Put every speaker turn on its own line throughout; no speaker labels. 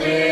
Ты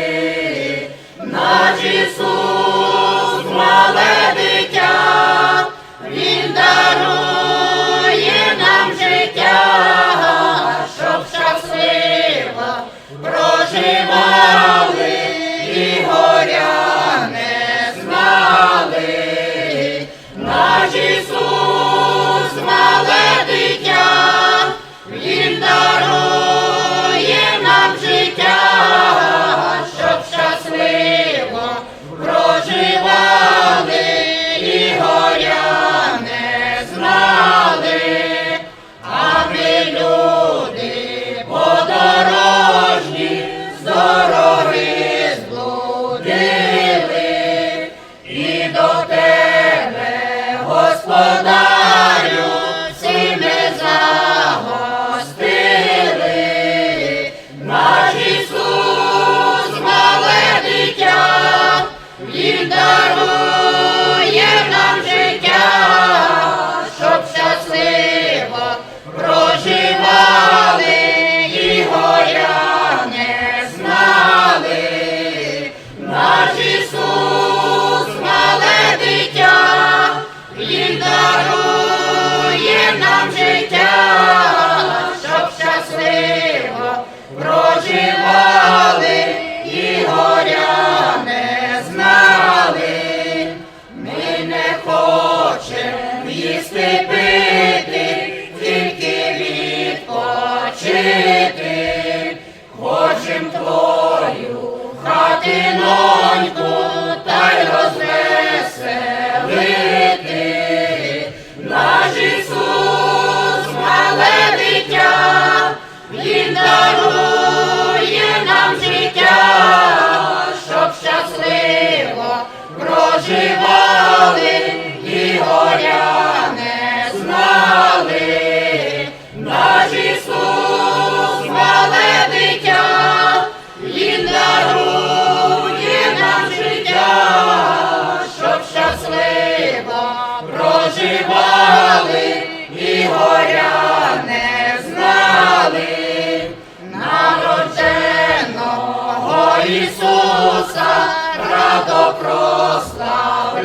Lord, вчитель, хочем твою хатину. радо прославляймо,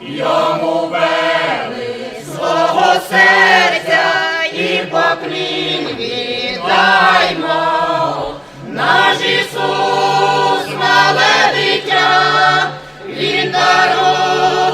йому вели свого серця і поклін віддаймо. наш Ісус, мале дитя, він дарує.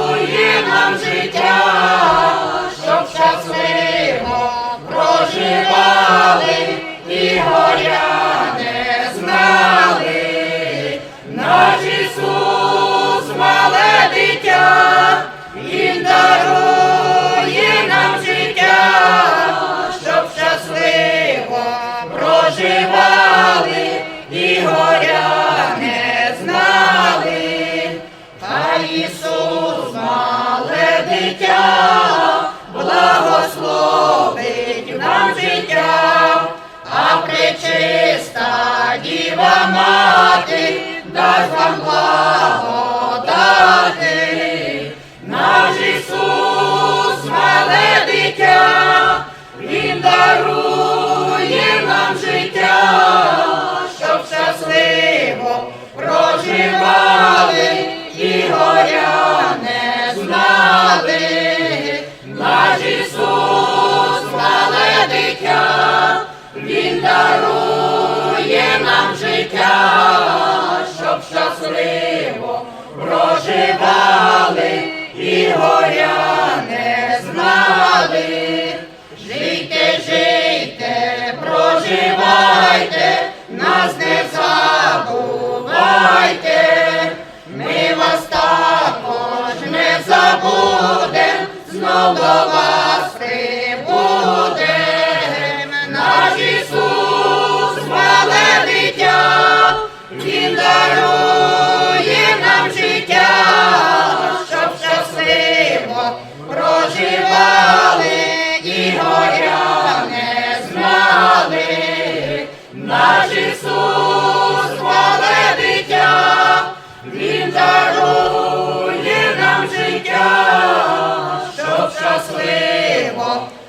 дитя, благословить нам життя, а причиста діва мать. Забувайте, нас не забувайте, ми вас також не забудемо знову. 감사합니다.